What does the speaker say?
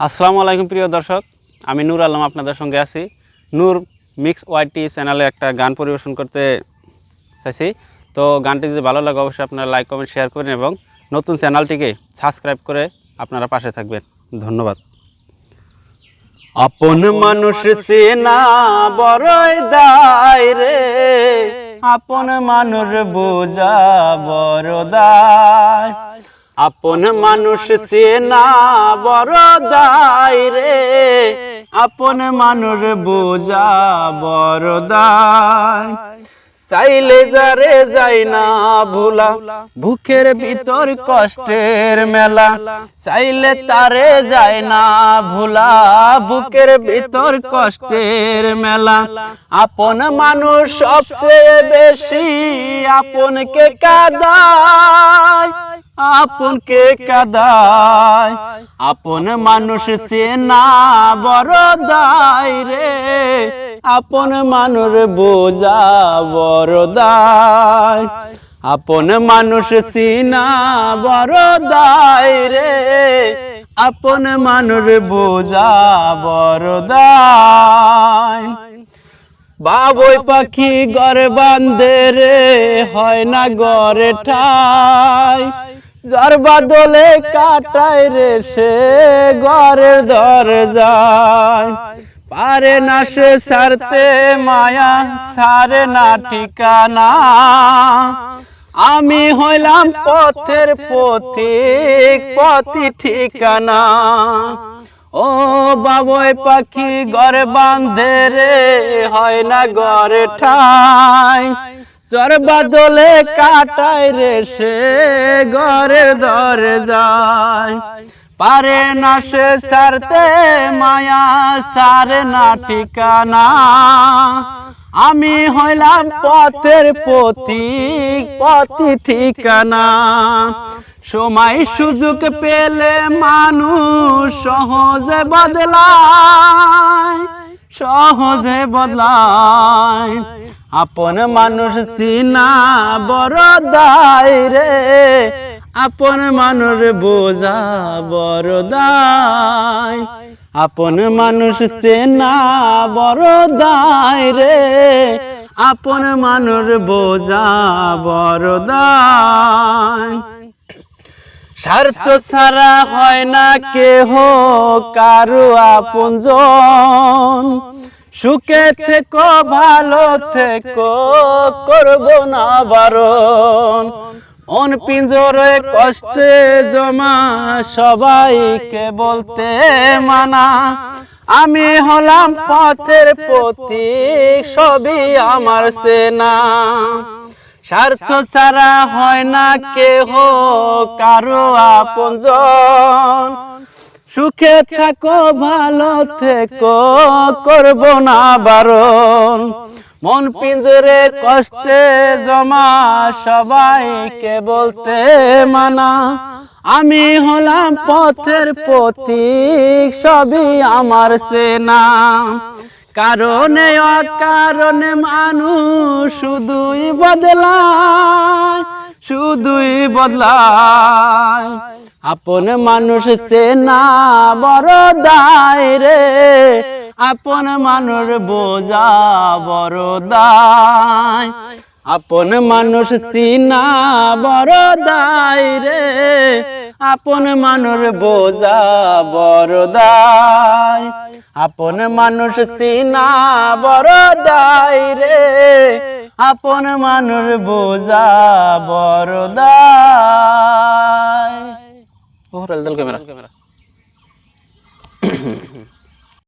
আসসালামু আলাইকুম প্রিয় দর্শক, আমি নূর আলম আপনাদের সঙ্গে আছি। নূর মিক্স ওয়াইটি চ্যানেলে একটা গান পরিবেশন করতে চাইছি। তো গানটি যদি ভালো লাগে অবশ্যই আপনারা লাইক, কমেন্ট, শেয়ার করেন এবং নতুন চ্যানেলটিকে সাবস্ক্রাইব করে আপনারা পাশে থাকবেন। ধন্যবাদ। আপন মানুষ সেনা বড়ই দায় রে, আপন মানুষ বোঝা বড় দায়। আপন মানুষ সেনা বড় দায় রে। আপন মানুষ বোঝা বড় দায়। চাইলে যারে যাই না ভোলা বুকের ভিতর কষ্টের মেলা। চাইলে তারে যায় না ভোলা বুকের ভিতর কষ্টের মেলা। আপন মানুষ সবচেয়ে বেশি আপনকে কাদায়। আপনকে কাদায়। আপন মানুষ সে না বড় দায় রে। আপন মানুষ বোঝা বড় দায় আপন মানুষ সিনা বড় দায় রে। আপন মানুষ বোঝা বড় দায় বাবই পাখি গড় বান্ধে রে, হয় না গড়ে ঠাই জ্বর বাদলে কাটায় রে সে গড়ের দর যায় পারে না সে সারতে মায়া সারে না ঠিকানা। আমি হইলাম পথের পথিক, পথি ঠিকানা। ও বাবই পাখি, ঘরে বান্ধে রে, হয় না ঘরে ঠাই। চর বাদলে কাটায় রে সে ঘরে ধরে যায় পারে না সে সারতে মায়া সারে না ঠিকানা। আমি হইলাম পথের পথিক, পথি ঠিকানা। সময় সুযোগ পেলে মানুষ সহজে বদলায় সহজে বদলায়। আপন মানুষ চিনা বড় দায় রে। আপন মানুষ বোঝা বড় দায়। আপন মানুষ চেনা বড় দায় রে। আপন মানুষ বোঝা বড় দায়। স্বার্থ ছাড়া হয় না কেহ, কারও আপনজন। সুখে থেকো, ভালো থেকো, করব না বারণ। মন পিঞ্জরে কষ্টে জমা, সবাইকে বলতে মানা। আমি হলাম পথের পথিক সবই আমার সেনা। স্বার্থ ছাড়া হয় না কেহ, কারও আপনজন। সুখে থাকো, ভালো থেকো, করব না বারণ। মন পিঞ্জরে কষ্টে জমা, সবাইকে বলতে মানা। আমি হলাম পথের পথিক সবই আমার সেনা। কারণে অকারণে মানুষ শুধুই বদলায় শুধুই বদলায়। আপন মানুষ সে না বড় দায় রে। আপন মানুষ বোঝা বড় দায় আপন মানুষ সিনা বড় দায় রে। আপন মানুষ বোঝা বড় দায় আপন মানুষ সিনা বড় দায় রে। আপন মানুষ বোঝা বড় দায় ক্যামেরা